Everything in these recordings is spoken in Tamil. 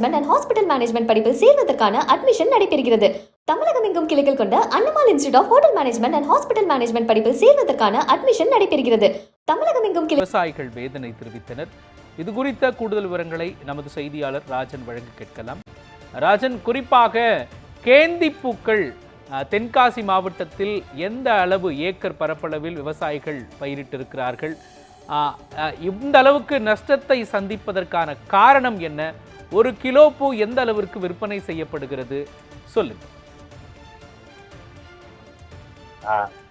மேனேஜ்மெண்ட் அண்ட் ஹாஸ்பிட்டல் மேனேஜ்மெண்ட் படிப்பில் சேர்வதற்கான அட்மிஷன் நடைபெறுகிறது. தமிழகம் எங்கும் கிளைகள் கொண்ட Annamal institute of hotel management and hospital management படிப்பில் சேர்வதற்கான அட்மிஷன் நடைபெறுகிறது. தமிழகம் எங்கும் கிளை விவசாயிகள் வேதனை தெரிவித்தனர். இது குறித்த கூடுதல் விவரங்களை நமது செய்தியாளர் ராஜன் வழங்க கேட்கலாம். ராஜன் குறிப்பாக கேந்தி பூக்கள் தென்காசி மாவட்டத்தில் எந்த அளவு ஏக்கர் பரப்பளவில் விவசாயிகள் பயிரிட்டிருக்கிறார்கள்? இந்த அளவுக்கு நஷ்டத்தை சந்திப்பதற்கான காரணம் என்ன? ஒரு கிலோ பூ எந்த அளவிற்கு விற்பனை செய்யப்படுகிறது? சொல்லுங்க.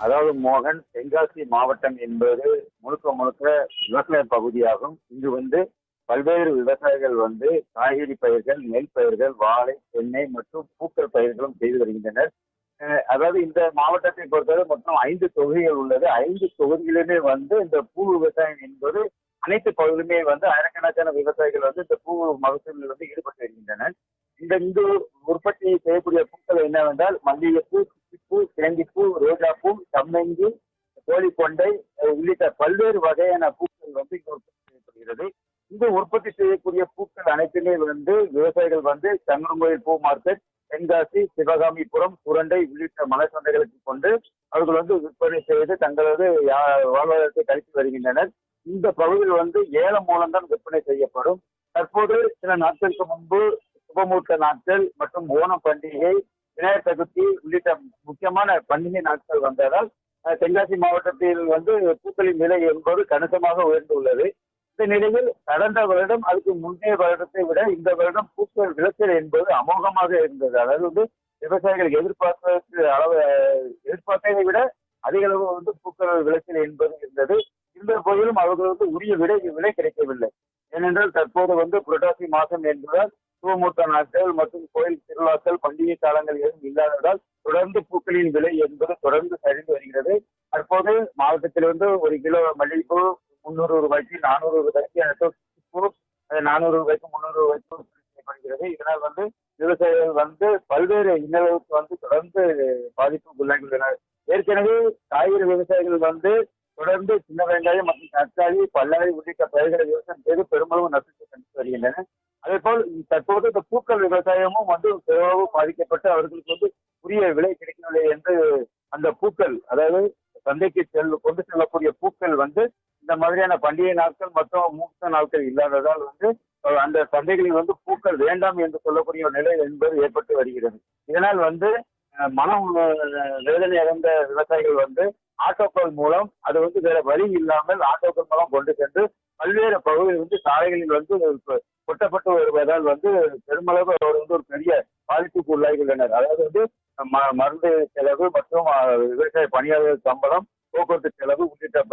அதாவது மோகன் தென்காசி மாவட்டம் என்பது முழுக்க முழுக்க விவசாய பகுதியாகும். இங்கு வந்து பல்வேறு விவசாயிகள் வந்து காய்கறி பயிர்கள் நெல் பயிர்கள் வாழை தென்னை மற்றும் பூக்கள் பயிர்களும் செய்து வருகின்றனர். அதாவது இந்த மாவட்டத்தை பொறுத்தவரை மொத்தம் ஐந்து தொகுதிகள் உள்ளது. ஐந்து தொகுதிகளிலுமே வந்து இந்த பூ விவசாயம் என்பது அனைத்து பகுதிகளுமே வந்து ஆயிரக்கணக்கான விவசாயிகள் வந்து இந்த பூ மகசூலில் வந்து ஈடுபட்டு வருகின்றனர். இந்த இங்கு உற்பத்தி செய்யக்கூடிய பூக்கள் என்னவென்றால் மல்லிகைப்பூ பூ சேந்திப்பூ ரோஜாப்பூ சம்மங்கி கோழிக்கொண்டை கொண்டை உள்ளிட்ட பல்வேறு வகையான பூக்கள் வந்து இங்கு உற்பத்தி செய்யப்படுகிறது. இங்கு உற்பத்தி செய்யக்கூடிய பூக்கள் அனைத்துமே வந்து விவசாயிகள் வந்து சங்கரங்கோயில் பூ மார்க்கெட் தென்காசி சிவகாமிபுரம் சுரண்டை உள்ளிட்ட மலைச்சந்தைகளுக்கு கொண்டு அவர்கள் வந்து விற்பனை செய்து தங்களது யா- வாழ்வாதாரத்தை கழித்து வருகின்றனர். இந்த பகுதியில் வந்து ஏலம் மூலம்தான் விற்பனை செய்யப்படும். தற்போது சில நாட்களுக்கு முன்பு சுபமூர்த்த நாட்கள் மற்றும் ஓணம் பண்டிகை விநாயகர் சதுர்த்தி உள்ளிட்ட முக்கியமான பண்டிகை நாட்கள் வந்ததால் தென்காசி மாவட்டத்தில் வந்து பூக்களின் விலை என்பது கணிசமாக உயர்ந்துள்ளது. இந்த நிலையில் கடந்த வருடம் அதுக்கு முந்தைய வருடத்தை விட இந்த வருடம் பூக்கள் விளைச்சல் என்பது அமோகமாக இருந்தது. அதாவது வந்து விவசாயிகள் எதிர்பார்ப்பதற்கு அளவு எதிர்பார்த்ததை விட அதிக அளவு வந்து பூக்கள் விளைச்சல் என்பது இருந்தது. இந்த போதிலும் அவர்களுக்கு உரிய விலை விலை கிடைக்கவில்லை. ஏனென்றால் தற்போது வந்து புரட்டாசி மாதம் என்பதால் சுபமூர்த்த நாட்கள் மற்றும் கோயில் திருவிழாக்கள் பண்டிகை காலங்கள் எதுவும் இல்லாததால் தொடர்ந்து பூக்களின் விலை என்பது தொடர்ந்து சரிந்து வருகிறது. தற்போது மாவட்டத்திலிருந்து ஒரு கிலோ மல்லிகைப்பூ முந்நூறு ரூபாய்க்கு நானூறு ரூபாய்க்கு நானூறு ரூபாய்க்கு முந்நூறு ரூபாய்க்கு செய்யப்படுகிறது இதனால் வந்து விவசாயிகள் வந்து பல்வேறு இன்னளவுக்கு வந்து தொடர்ந்து பாதிப்புக்கு உள்ளாகியுள்ளனர் ஏற்கனவே காய்கறி விவசாயிகள் வந்து தொடர்ந்து சின்ன வெங்காயம் மற்றும் தக்காளி பல்லாரி உள்ளிட்ட பயிர்களை விவசாயம் செய்து பெருமளவு நஷ்டத்தை சந்தித்து வருகின்றனர் அதே போல் தற்போது இந்த பூக்கள் விவசாயமும் வந்து பெருமளவு பாதிக்கப்பட்டு அவர்களுக்கு வந்து உரிய விலை கிடைக்கவில்லை என்று அந்த பூக்கள் அதாவது சந்தைக்கு செல் கொண்டு செல்லக்கூடிய பூக்கள் வந்து இந்த மாதிரியான பண்டிகை நாட்கள் மற்றும் மூத்த நாட்கள் இல்லாததால் வந்து அந்த சந்தைகளில் வந்து பூக்கள் வேண்டாம் என்று சொல்லக்கூடிய ஒரு நிலை என்பது ஏற்பட்டு வருகிறது. இதனால் வந்து மனம் வேதனை அடைந்த விவசாயிகள் வந்து ஆட்டோக்கள் மூலம் அது வந்து வேற வழி இல்லாமல் ஆட்டோக்கள் மூலம் கொண்டு சென்று பல்வேறு பகுதியில் வந்து சாலைகளில் வந்து கொட்டப்பட்டு வருவதால் வந்து பெருமளவு அவர் வந்து ஒரு பெரிய பாதிப்புக்கு உள்ளாகியுள்ளனர். அதாவது வந்து ம- மருந்து செலவு மற்றும் விவசாய பணியாளர் சம்பளம் போக்குவரத்து செலவு உள்ளிட்ட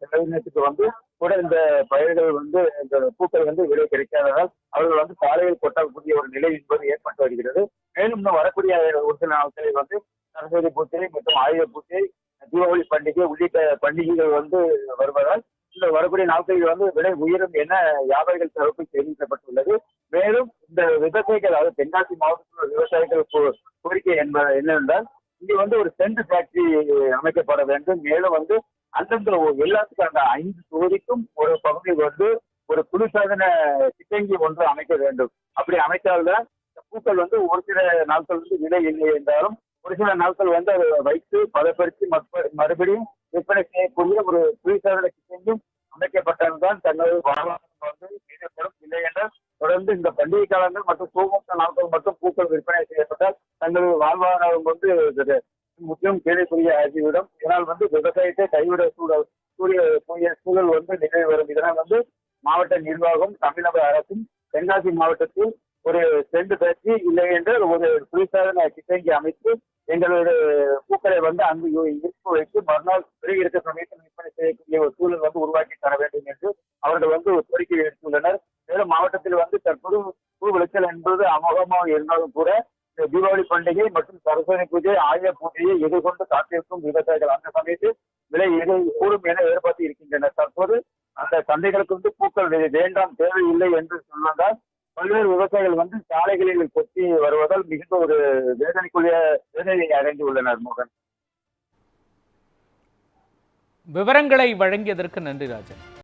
செலவினத்துக்கு வந்து கூட இந்த பயிர்கள் வந்து இந்த பூக்கள் வந்து விலை கிடைக்காததால் அவர்கள் வந்து சாலையில் கொட்டக்கூடிய ஒரு நிலை என்பது ஏற்பட்டு வருகிறது. மேலும் வரக்கூடிய ஒரு சில நாட்களில் வந்து சரஸ்வதி பூஜை மற்றும் ஆயுத பூஜை தீபாவளி பண்டிகை உள்ளிட்ட பண்டிகைகள் வந்து வருவதால் இந்த வரக்கூடிய நாட்களில் வந்து விலை உயரும் என வியாபாரிகள் தரப்பு தெரிவிக்கப்பட்டுள்ளது. மேலும் இந்த விவசாயிகள் அதாவது தென்காசி மாவட்டத்தில் உள்ள விவசாயிகள் கோ- கோரிக்கை என்ப என்னவென்றால் இங்க வந்து ஒரு சென்ட் ஃபேக்டரி அமைக்கப்பட வேண்டும். மேலும் வந்து அந்தந்த எல்லாத்துக்கும் அந்த ஐந்து தொகுதிக்கும் ஒரு பகுதி வந்து ஒரு குளிர்சாதன சிட்டங்கி ஒன்று அமைக்க வேண்டும். அப்படி அமைத்தால்தான் பூக்கள் வந்து ஒரு சில நாட்கள் வந்து விலை இல்லை என்றாலும் ஒரு சில நாட்கள் வந்து அதை வைத்து பதப்படுத்தி மறுபடியும் விற்பனை செய்யக்கூடிய ஒரு குளிர்சாதன சிட்டங்கியும் அமைக்கப்பட்டால்தான் தங்களது வாழ்வாதாரம் வந்து மீறப்படும். இல்லை என்றால் தொடர்ந்து இந்த பண்டிகை காலங்கள் மற்றும் சோகத்த நாட்கள் மட்டும் பூக்கள் விற்பனை செய்யப்பட்டால் தங்களது வாழ்வாதாரம் வந்து முக்கியம் முற்றிலும் கேள்விக்குரிய ஆகிவிடும். இதனால் வந்து விவசாயத்தை கைவிட சூழல் சூரிய கூடிய சூழல் வந்து நிகழ்வு வரும். இதனால் வந்து மாவட்ட நிர்வாகம் தமிழக அரசும் தென்காசி மாவட்டத்தில் ஒரு செண்டு பேச்சு இல்லை என்றால் ஒரு குளிர்சாதன கிட்டங்கி அமைத்து எங்களுடைய பூக்களை வந்து அங்கு இருப்பு வைத்து மறுநாள் வெளியே இருக்க சமயத்தில் விற்பனை செய்யக்கூடிய ஒரு சூழல் வந்து உருவாக்கி தர வேண்டும் என்று அவர்கள் வந்து ஒரு கோரிக்கை எடுத்துள்ளனர் மேலும் மாவட்டத்தில் வந்து தற்போது பூ விளைச்சல் என்பது அமோகமாக இருந்தாலும் கூட இந்த தீபாவளி பண்டிகை மற்றும் சரஸ்வதி பூஜை ஆயுத பூஜையை எதிர்கொண்டு காத்திருக்கும் விவசாயிகள் அந்த சமயத்தில் விலை எது கூடும் என எதிர்பார்த்து இருக்கின்றனர். தற்போது அந்த சந்தைகளுக்கு வந்து பூக்கள் வே- வேண்டாம் தேவையில்லை என்று சொன்னதால் பல்வேறு விவசாயிகள் வந்து சாலைகளில் கொத்தி வருவதால் மிகுந்த ஒரு வேதனைக்குரிய வேதனையை அடைந்து உள்ளனர் மோகன். விவரங்களை வழங்கியதற்கு நன்றி ராஜன்.